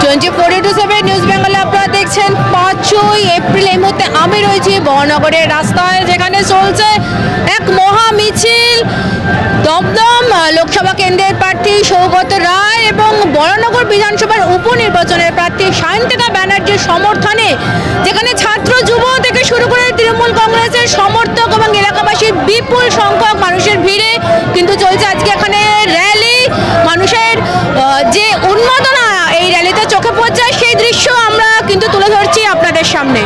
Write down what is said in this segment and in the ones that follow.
Twenty four to seven news বেঙ্গলে আপনারা দেখছেন পাঁচই এপ্রিল এই মুহূর্তে আমি রয়েছি বহনগরের রাস্তায়, যেখানে চলছে এক মহা মিছিল। দমদম লোকসভা কেন্দ্রের প্রার্থী সৌগত রায় এবং বরানগর বিধানসভার উপনির্বাচনের প্রার্থী সায়ন্তিকা ব্যানার্জির সমর্থনে, যেখানে ছাত্র যুব থেকে শুরু করে তৃণমূল কংগ্রেসের সমর্থক এবং এলাকাবাসীর বিপুল সংখ্যক সামনে।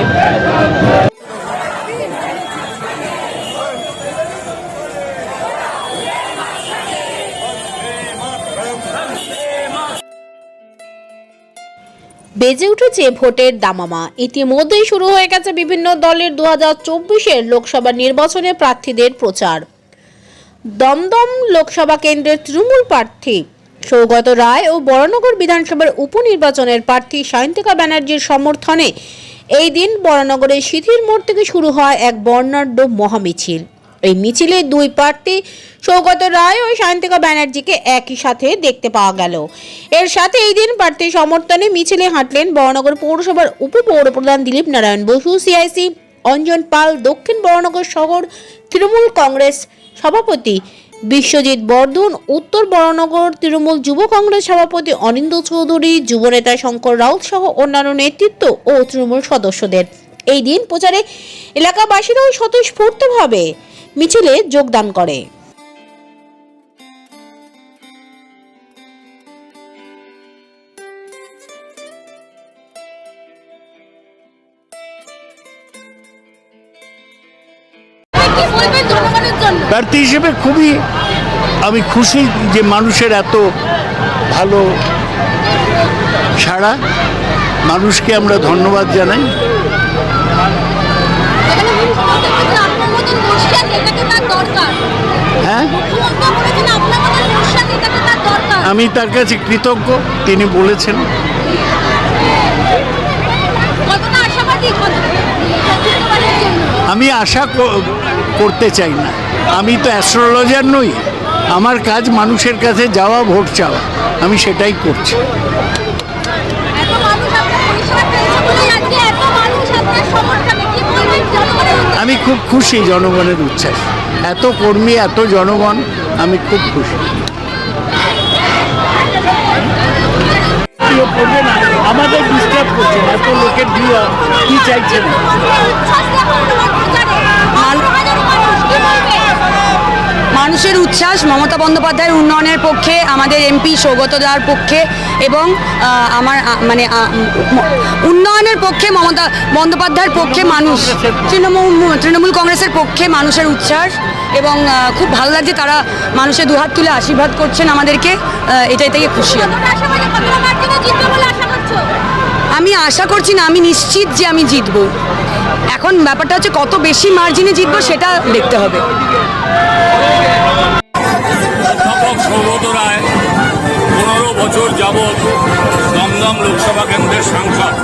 বেজে উঠেছে ভোটের দামামা। ইতিমধ্যেই শুরু হয়ে গেছে বিভিন্ন দলের দু হাজার চব্বিশের লোকসভা নির্বাচনে প্রার্থীদের প্রচার। দমদম লোকসভা কেন্দ্রের তৃণমূল প্রার্থী সৌগত রায় ও বরানগর বিধানসভার উপনির্বাচনের প্রার্থী সায়ন্তিকা ব্যানার্জির সমর্থনে এই দিন বরানগরের শিথির মোড় থেকে শুরু হয় এক বর্ণাঢ্য মহামিছিল। এই মিছিলে দুই প্রার্থী সৌগত রায় ও সায়ন্তিকা ব্যানার্জিকে একই সাথে দেখতে পাওয়া গেল। এর সাথে এই দিন প্রার্থী সমর্থনে মিছিলে হাঁটলেন বরানগর পৌরসভার উপপৌরপ্রধান দিলীপ নারায়ণ বসু, সিআইসি অঞ্জন পাল, দক্ষিণ বরানগর শহর তৃণমূল কংগ্রেস সভাপতি বিশ্বজিৎ বর্ধন, উত্তর বরানগর, তৃণমূল যুব কংগ্রেস সভাপতি অনিন্দ চৌধুরী, যুবনেতা শঙ্কর রাউত সহ অন্যান্য নেতৃত্ব ও তৃণমূল সদস্যদের। এই দিন প্রচারে এলাকাবাসীরাও স্বতঃস্ফূর্তভাবে মিছিলে যোগদান করে। প্রার্থী হিসেবে খুবই আমি খুশি যে মানুষের এত ভালো সাড়া। মানুষকে আমরা ধন্যবাদ জানাই। হ্যাঁ? আমি তার কাছে কৃতজ্ঞ, তিনি বলেছেন কতটা আশাবাদী কত চতুর্থবারের জন্য আমি আশা করতে চাই না। আমি তো অ্যাস্ট্রোলজার নই। আমার কাজ মানুষের কাছে যাওয়া ভোট চাওয়া। আমি সেটাই করছি? আমি খুব খুশি জনগণের উচ্ছ্বাস। এত কর্মী এত জনগণ আমি খুব খুশি। আমাদের ডিস্টার্ব এত লোকের কি চাইছেন? মানুষের উচ্ছ্বাস মমতা বন্দ্যোপাধ্যায়ের উন্নয়নের পক্ষে আমাদের এমপি সৌগত দার পক্ষে এবং আমার মানে উন্নয়নের পক্ষে মমতা বন্দ্যোপাধ্যায়ের পক্ষে মানুষ। তৃণমূল তৃণমূল কংগ্রেসের পক্ষে মানুষের উচ্ছ্বাস। এবং খুব ভালো লাগছে তারা মানুষের দুহাত তুলে আশীর্বাদ করছেন আমাদেরকে এটাই থেকে খুশি আমি। আমি আশা করছি না আমি নিশ্চিত যে আমি জিতবো। এখন ব্যাপারটা হচ্ছে কত বেশি মার্জিনে জিতবো সেটা দেখতে হবে। সৌগত রায় পনেরো বছর যাবৎ দমদম লোকসভা কেন্দ্রের সাংসদ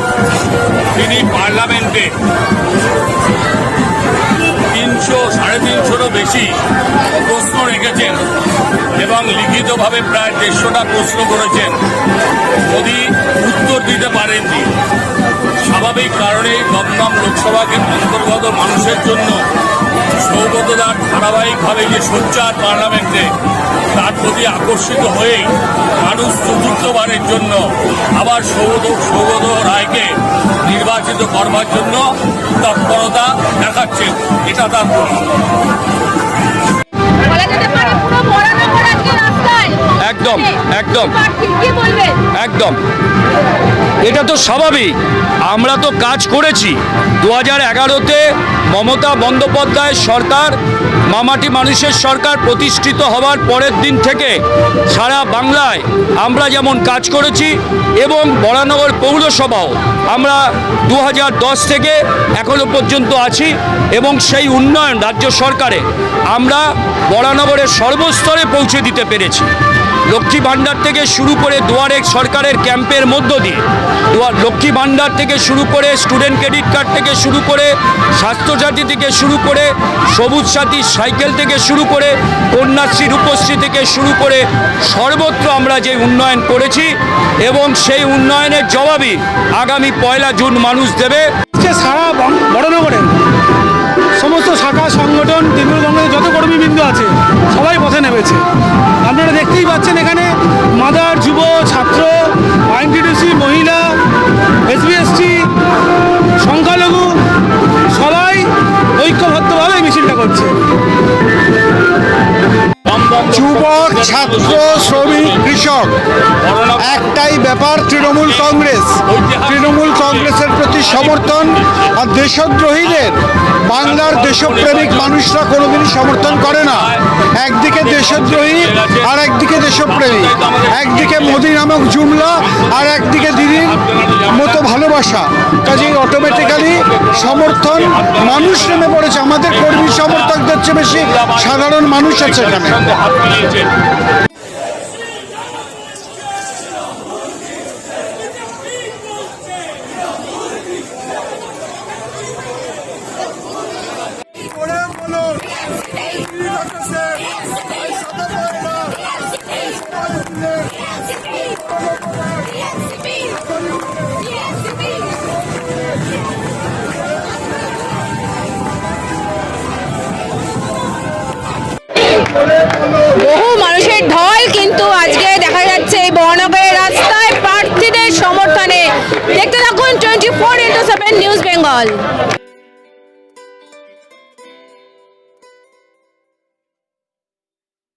তিনি পার্লামেন্টে তিনশো সাড়ে তিনশোরও বেশি প্রশ্ন রেখেছেন এবং লিখিতভাবে প্রায় দেড়শোটা প্রশ্ন করেছেন। যদি উত্তর দিতে পারেননি স্বাভাবিক কারণেই দমদম লোকসভাকে অন্তর্গত মানুষের জন্য সৌগতদার ধারাবাহিকভাবে যে সোচ্চার পার্লামেন্টে তার প্রতি আকর্ষিত হয়েই মানুষ চতুর্থবারের জন্য আবার সৌগত সৌগত রায়কে নির্বাচিত করবার জন্য তৎপরতা দেখাচ্ছে। এটা তার একদম একদম। একদম। এটা তো স্বাভাবিক। আমরা তো কাজ করেছি। দু হাজার এগারোতে মমতা বন্দ্যোপাধ্যায় সরকার মামাটি মানুষের সরকার প্রতিষ্ঠিত হওয়ার পরের দিন থেকে সারা বাংলায় আমরা যেমন কাজ করেছি এবং বরানগর পৌরসভাও আমরা দু দশ থেকে এখনও পর্যন্ত আছি এবং সেই উন্নয়ন রাজ্য সরকারে আমরা বরানগরের সর্বস্তরে পৌঁছে দিতে পেরেছি। লক্ষ্মী ভাণ্ডার থেকে শুরু করে দুয়ারে সরকারের ক্যাম্পের মধ্য দিয়ে, দুয়ার লক্ষ্মী ভাণ্ডার থেকে শুরু করে স্টুডেন্ট ক্রেডিট কার্ড থেকে শুরু করে, স্বাস্থ্যসাথী থেকে শুরু করে, সবুজ সাথী সাইকেল থেকে শুরু করে, কন্যাশ্রী, রূপশ্রী থেকে শুরু করে সর্বত্র আমরা যে উন্নয়ন করেছি এবং সেই উন্নয়নের জবাবই আগামী পয়লা জুন মানুষ দেবে। সারা বং- বড়নগরে সমস্ত শাখা সংগঠন, তৃণমূল কংগ্রেসের যত কর্মীবৃন্দ আছে, সবাই নেমেছে আপনারা দেখতেই পাচ্ছেন এখানে ছাত্র শ্রমিক কৃষক, একটাই ব্যাপার, তৃণমূল কংগ্রেস। তৃণমূল কংগ্রেসের প্রতি সমর্থন আর দেশদ্রোহীদের, বাংলার দেশপ্রেমিক মানুষরা কোনোদিনই সমর্থন করে না। একদিকে দেশদ্রোহী আর একদিকে দেশপ্রেমী। একদিকে মোদী নামক জুমলা আর একদিকে দিদির মতো ভালোবাসা। কাজেই অটোমেটিক্যালি সমর্থন মানুষ নেমে পড়েছে। আমাদের কর্মী সমর্থকদের চেয়ে বেশি সাধারণ মানুষ আছে এখানে। বহু মানুষের ঢল কিন্তু আজকে দেখা যাচ্ছে এই মহানগরের রাস্তায় প্রার্থীদের সমর্থনে। দেখতে থাকুন twenty four into seven news Bengal